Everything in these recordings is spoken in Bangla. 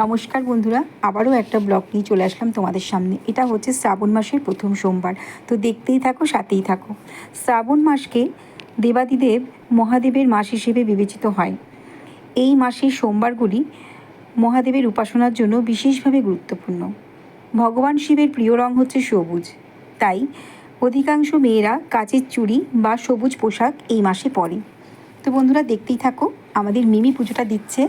নমস্কার বন্ধুরা, আবারও একটা ব্লগ নিয়ে চলে আসলাম তোমাদের সামনে। এটা হচ্ছে শ্রাবণ মাসের প্রথম সোমবার। তো দেখতেই থাকো, সাথেই থাকো। শ্রাবণ মাসকে দেবাদিদেব মহাদেবের মাস হিসেবে বিবেচিত হয়। এই মাসের সোমবারগুলি মহাদেবের উপাসনার জন্য বিশেষভাবে গুরুত্বপূর্ণ। ভগবান শিবের প্রিয় রং হচ্ছে সবুজ। তাই অধিকাংশ মেয়েরা কাচের চুড়ি বা সবুজ পোশাক এই মাসে পরে। তো বন্ধুরা দেখতেই থাকো, আমাদের মিমি পুজোটা দিচ্ছে।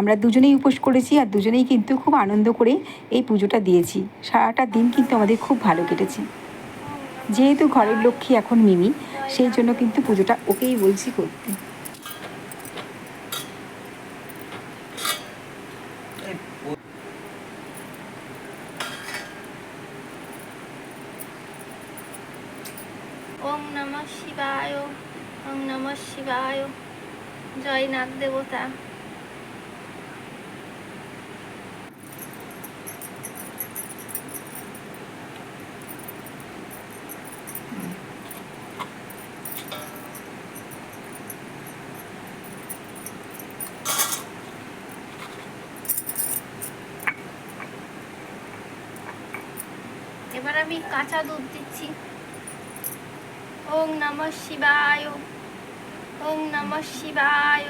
আমরা দুজনেই উপোস করেছি আর দুজনেই কিন্তু খুব আনন্দ করে এই পুজোটা দিয়েছি। সারাটা দিন কিন্তু আমাদের খুব ভালো কেটেছে। যেহেতু ঘরের লক্ষ্মী এখন মিমি, সেই জন্য কিন্তু পুজোটা ওকেই বলছি করতে। ওম শিবায়। ওম নমঃ শিবায়। জয় নাগ দেবতা এবার আমি কাঁচা দুধ দিচ্ছি। ওং নমঃ শিবায়। ওং নমঃ শিবায়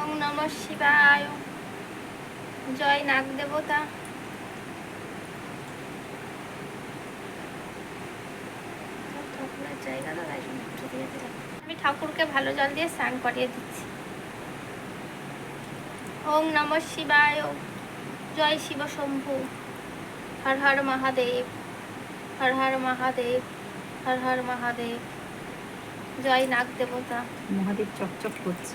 ওং নমঃ শিবায় জয় নাগ দেবতা। আমি ঠাকুরকে ভালো জল দিয়ে স্নান করিয়ে দিচ্ছি। ওং নমঃ শিবায় জয় শিব শম্ভু হর হর মহাদেব হর হর মহাদেব হর হর মহাদেব জয় নাগ দেবতা। মহাদেব চকচক করছে।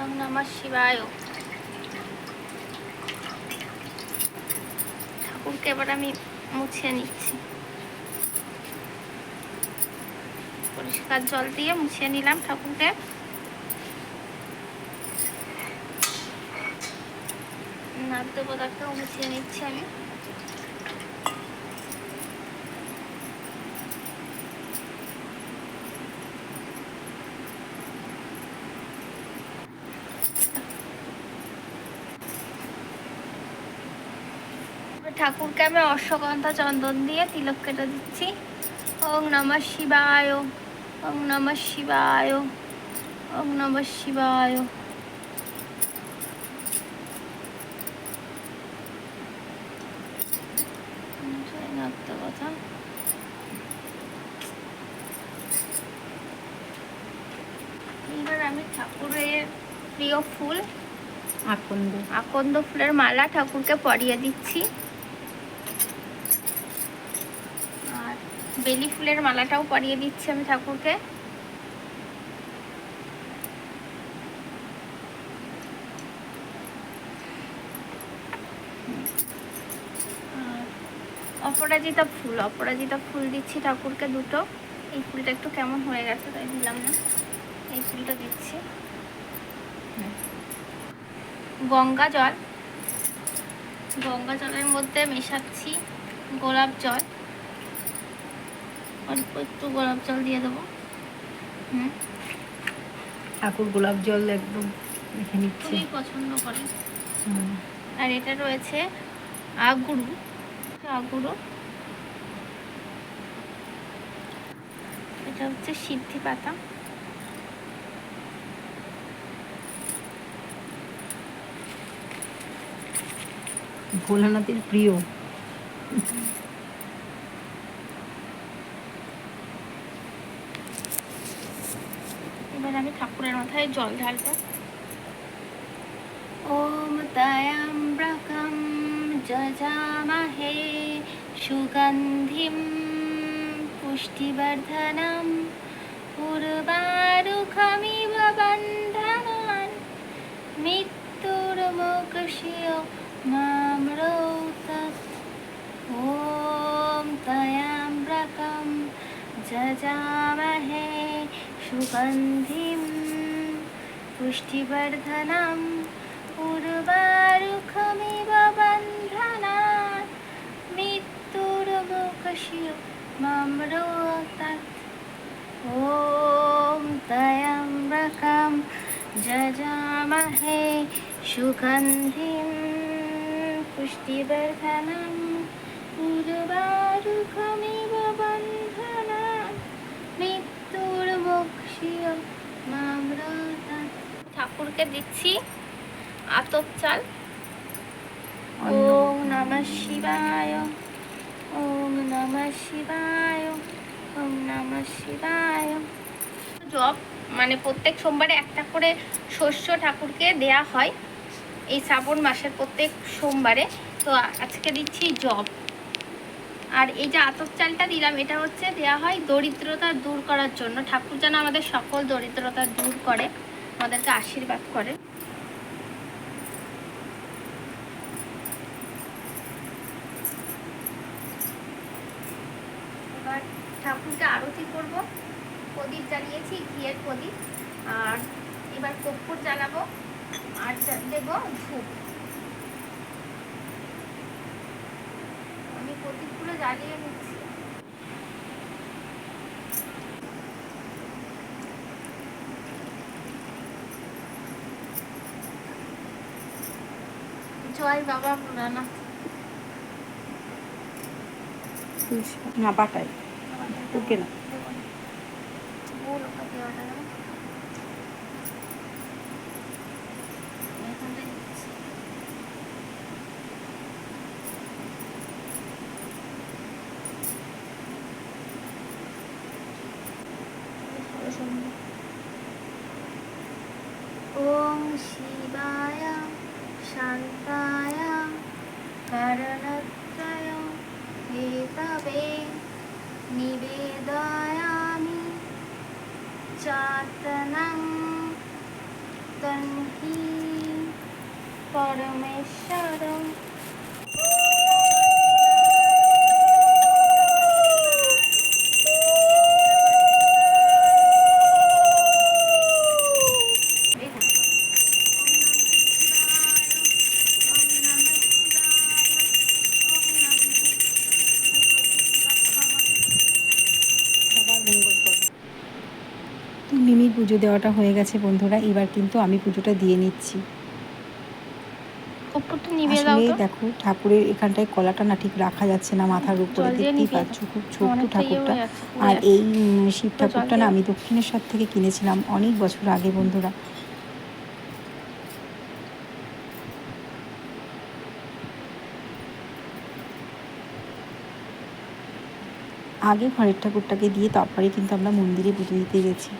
ওম নমঃ শিবায়। ঠাকুরকে এবার আমি মুছিয়ে নিচ্ছি। পরিষ্কার জল দিয়ে মুছিয়ে নিলাম ঠাকুরকে। নাগ দেবতাকেও মুছিয়ে নিচ্ছি আমি। ঠাকুরকে আমি অশ্বগন্ধা চন্দন দিয়ে তিলক কেটে দিচ্ছি। ওং নমঃ শিবায় ওং নমঃ শিবায় ওং নমঃ শিবায়। এবার আমি ঠাকুরের প্রিয় ফুল আকন্দ। আকন্দ ফুলের মালা ঠাকুরকে পরিয়ে দিচ্ছি আর বেলি ফুলের মালাটাও পরিয়ে দিচ্ছি আমি ঠাকুরকে। অপরাজিতা ফুল অপরাজিতা ফুল দিচ্ছি ঠাকুরকে দুটো। এই ফুলটা একটু কেমন হয়ে গেছে তাই দিলাম না। এই ফুলটা দিচ্ছি। গঙ্গা জল। গঙ্গা জলের মধ্যে মেশাচ্ছি গোলাপ জল। অল্প একটু গোলাপ জল দিয়ে দেবো। হুম? ঠাকুর গোলাপ জল একদম রেখে নিচ্ছে। খুবই পছন্দ করে। হুম। আর এটা রয়েছে আগুরু। আগুরু। এটা হচ্ছে সিদ্ধি পাতা। ভোলানাথের প্রিয়। এবার আমি ঠাকুরের মাথায় জল ঢালবো ওম তয়াম্বকম যজামহে সুগন্ধিম পুষ্টিবর্ধনম পূর্বারুখমিব বন্ধনান মৃত্যুর্মুক্ষীয় মামরৌতৎ ॐ तयाम्रकं जजामहे सुगन्धिं पुष्टिवर्धनम् उर्वारुखमिव बन्धना मृत्युर्मुखशिव मम्रोतत् ॐ तयम्बकं जजामहे सुगन्धिं पुष्टिवर्धनम् उर्वारुखमिव बन्धना ঠাকুরকে দিচ্ছি। আতপ চাল। ওম নমঃ শিবায়, ওম নমঃ শিবায়, ওম নমঃ শিবায়। জব মানে প্রত্যেক সোমবারে একটা করে শস্য ঠাকুরকে দেয়া হয় এই শ্রাবণ মাসের প্রত্যেক সোমবারে। তো আজকে দিচ্ছি জব আর এই যে আতপ চালটা দিলাম, এটা হচ্ছে দেয়া হয় দরিদ্রতা দূর করার জন্য। ঠাকুর যেন আমাদের সকল দরিদ্রতা দূর করে, আমাদেরকে আশীর্বাদ করে। এবার ঠাকুরকে আরতি করব, প্রদীপ জ্বালিয়েছি, ঘিয়ের প্রদীপ। আর এবার কর্পূর জ্বালাবো, আর দেবো ধূপ। প্রদীপগুলো জ্বালিয়ে নিচ্ছি। জয় বাবা ভোলানাথ না বাটাই ওকে না বল ওটা দেওয়াটা না এখানটা দিচ্ছি সম্ভব ওম শিবায় শান্তায় কারণত্রয় হেতবে নিবেদয়ামি চাতনং তন্হি পরমেশ্বরম পুজো দেওয়াটা হয়ে গেছে বন্ধুরা এবার কিন্তু আমি পুজোটা দিয়ে নিচ্ছি। আসলে দেখো ঠাকুরের এখানটায় কলাটা না ঠিক রাখা যাচ্ছে না মাথার উপরে দেখতেই পাচ্ছ খুব ছোট্ট ইয়ে ঠাকুরটা। আর এই শিব ঠাকুরটা না আমি দক্ষিণেশ্বর থেকে কিনেছিলাম অনেক বছর আগে বন্ধুরা। আগে ঘরের ঠাকুরটাকে দিয়ে তারপরে কিন্তু আমরা মন্দিরে পুজো দিতে গেছি।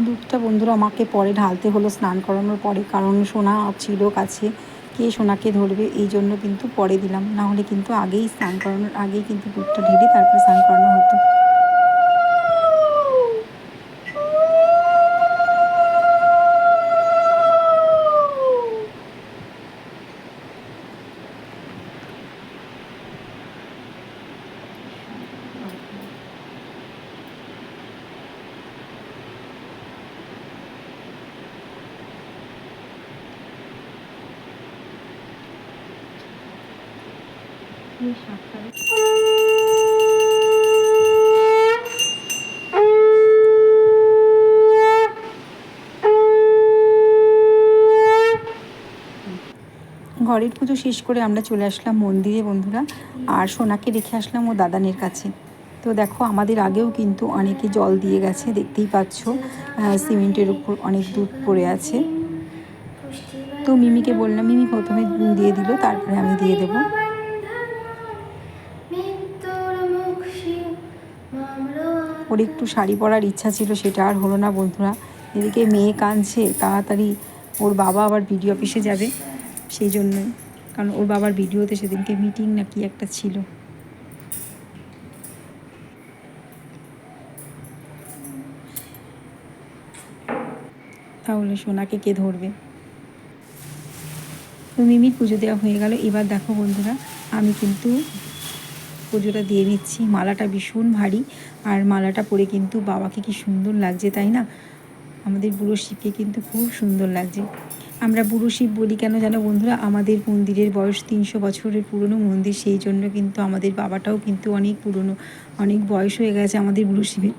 দুধটা বন্ধুরা আমাকে পরে ঢালতে হলো, স্নান করানোর পরে, কারণ সোনা ছিল কাছে। কে সোনাকে ধরবে? এই জন্য কিন্তু পরে দিলাম। না হলে কিন্তু আগেই স্নান করানোর, আগেই কিন্তু দুধটা ঢেলে তারপরে স্নান করানো হতো। ঘরের পুজো শেষ করে আমরা চলে আসলাম মন্দিরে, বন্ধুরা। আর সোনাকে রেখে আসলাম ও দাদানের কাছে। তো দেখো, আমাদের আগেও কিন্তু অনেকে জল দিয়ে গেছে, দেখতেই পাচ্ছ। সিমেন্টের উপর অনেক দুধ পড়ে আছে। তো মিমিকে বললাম, মিমি প্রথমে দিয়ে দিল, তারপরে আমি দিয়ে দেবো। ওর একটু শাড়ি পরার ইচ্ছা ছিল, সেটা আর হলো না বন্ধুরা। এদিকে মেয়ে কাঁদছে, তাড়াতাড়ি ওর বাবা আবার বিডিও অফিসে যাবে, সেই জন্য। কারণ ওর বাবার ভিডিওতে সেদিনকে মিটিং না কি একটা ছিল। তাহলে সোনাকে কে ধরবে? তো মিমির পুজো দেওয়া হয়ে গেল। এবার দেখো বন্ধুরা, আমি কিন্তু পুজোটা দিয়ে নিচ্ছি। মালাটা ভীষণ ভারী। আর মালাটা পরে কিন্তু বাবাকে কি সুন্দর লাগছে, তাই না? আমাদের বুড়ো শিবকে কিন্তু খুব সুন্দর লাগছে। আমরা বুড়ো শিব বলি কেন জানো বন্ধুরা? আমাদের মন্দিরের বয়স তিনশো বছরের পুরনো মন্দির, সেই জন্য কিন্তু আমাদের বাবাটাও কিন্তু অনেক পুরনো, অনেক বয়স হয়ে গেছে আমাদের বুড়ো শিবের।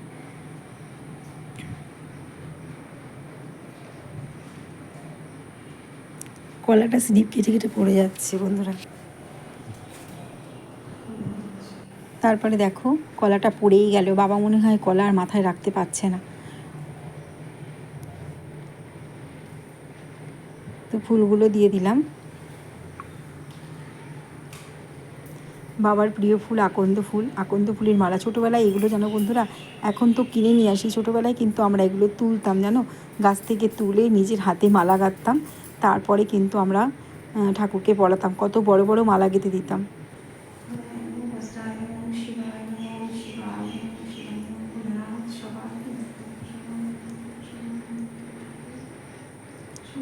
কলাটা স্লিপ কেটে কেটে পড়ে যাচ্ছে বন্ধুরা। তারপরে দেখো, কলাটা পড়েই গেল। বাবা মনে হয় কলা আর মাথায় রাখতে পারছে না। তো ফুলগুলো দিয়ে দিলাম। বাবার প্রিয় ফুল আকন্দ ফুল। আকন্দ ফুলের মালা ছোটোবেলায় এগুলো জানো বন্ধুরা, এখন তো কিনে নিয়ে আসি। ছোটোবেলায় কিন্তু আমরা এগুলো তুলতাম, জানো? গাছ থেকে তুলে নিজের হাতে মালা গাঁথতাম। তারপরে কিন্তু আমরা ঠাকুরকে পড়াতাম। কত বড় বড় মালা গেঁথে দিতাম।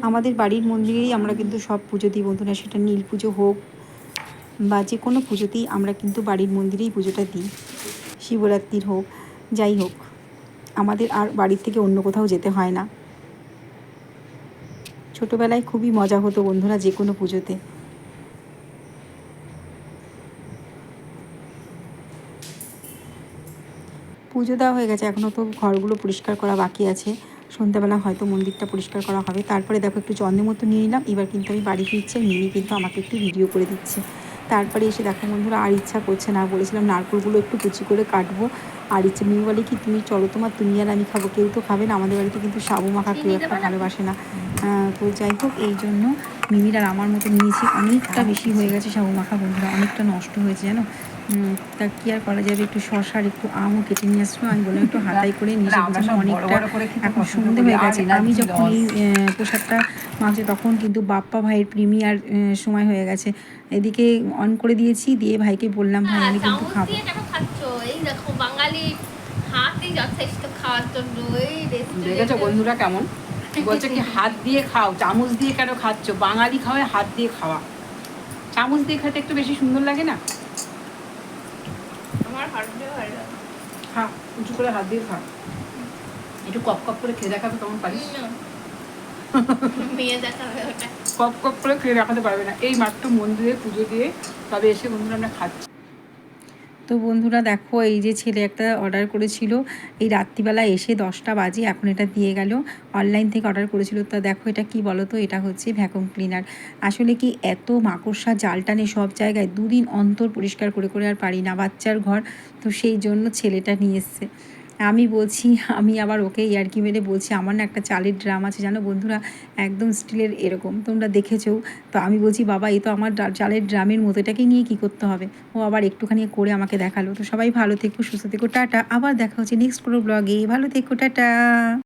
আমাদের বাড়ির মন্দিরেই আমরা কিন্তু সব পুজো দিই বন্ধুরা, সেটা নীল পুজো হোক বা যে কোনো পুজোতেই আমরা কিন্তু বাড়ির মন্দিরেই পুজোটা দিই, শিবরাত্রির হোক, যাই হোক, আমাদের আর বাড়ির থেকে অন্য কোথাও যেতে হয় না। ছোটোবেলায় খুবই মজা হতো বন্ধুরা যে কোনো পুজোতে। পুজো দেওয়া হয়ে গেছে এখনও তো ঘরগুলো পরিষ্কার করা বাকি আছে। সন্ধ্যাবেলা হয়তো মন্দিরটা পরিষ্কার করা হবে। তারপরে দেখো একটু চন্দের মতো নিয়ে নিলাম এবার কিন্তু আমি বাড়ি ফিরছি আর মিমি কিন্তু আমাকে একটু ভিডিও করে দিচ্ছে। তারপরে এসে দেখো বন্ধুরা আর ইচ্ছা করছে না। বলেছিলাম নারকলগুলো একটু কুচি করে কাটবো। আর ইচ্ছে মিমি বলে কি তুমি চলো তোমার তুমি আর আমি খাব। কেউ তো খাবে না। আমাদের বাড়িতে কিন্তু সাবু মাখা কেউ একটা ভালোবাসে না। তো যাই হোক এই জন্য মিমির আর আমার মতো নিয়েছি। অনেকটা বেশি হয়ে গেছে সাবু মাখা বন্ধুরা। অনেকটা নষ্ট হয়েছে জানো? তা কি আর করা যাবে? একটু শশা আর একটু আমও কেটে নিয়ে আসলো আমি বললাম একটু হাতাই করে নিয়ে অনেকটা এখন সন্ধে হয়ে গেছে। আমি যখন এই পোশাকটা মাঝে তখন কিন্তু বাপ্পা ভাইয়ের প্রিমিয়ার সময় হয়ে গেছে। এদিকে অন করে দিয়েছি দিয়ে ভাইকে বললাম ভাই আমি কিন্তু খাব। এই দেখো বাঙালি হাতই যথেষ্ট খাওয়ার জন্য। এই বন্ধুরা কেমন? বলছে কি হাত দিয়ে খাও চামচ দিয়ে কেন খাচ্ছ? বাঙালি খাওয়ায় হাত দিয়ে খাওয়া। চামচ দিয়ে খেতে একটু বেশি সুন্দর লাগে না? আমার খা উঁচু করে হাত দিয়ে খা। একটু কপ কপ করে খেয়ে দেখাবে কেমন পারিস? মেয়ে দেখাবে ওটা। কপ কপ করে খেয়ে দেখাতে পারবে না। এই মাত্র মন্দিরে পুজো দিয়ে তবে এসে বন্ধুরা আমরা খাচ্ছি। তো বন্ধুরা দেখো, এই যে ছেলে একটা অর্ডার করেছিল, এই রাত্রিবেলা এসে দশটা বাজে এখন এটা দিয়ে গেল। অনলাইন থেকে অর্ডার করেছিল, তা দেখো এটা কি বলো তো এটা হচ্ছে ভ্যাকুম ক্লিনার আসলে কি এত মাকড়সা, জাল টানে সব জায়গায়, দুদিন অন্তর পরিষ্কার করে করে আর পারি না, বাচ্চার ঘর। তো সেই জন্য ছেলেটা নিয়ে এসছে। আমি বলছি, আমি আবার ওকে ইয়ার্কি মেরে বলছি, আমার না একটা চালের ড্রাম আছে, জানো বন্ধুরা? একদম স্টিলের এরকম, তোমরা দেখেছ? তো আমি বলছি, বাবা, এই তো আমার চালের ড্রামের মতো, এটাকে নিয়ে কি করতে হবে? ও আবার একটুখানি করে আমাকে দেখাল। তো সবাই ভালো থেকো, সুস্থ থেকো, টাটা, আবার দেখা হচ্ছে নেক্সট কোনো ব্লগে ভালো থেকো, টাটা।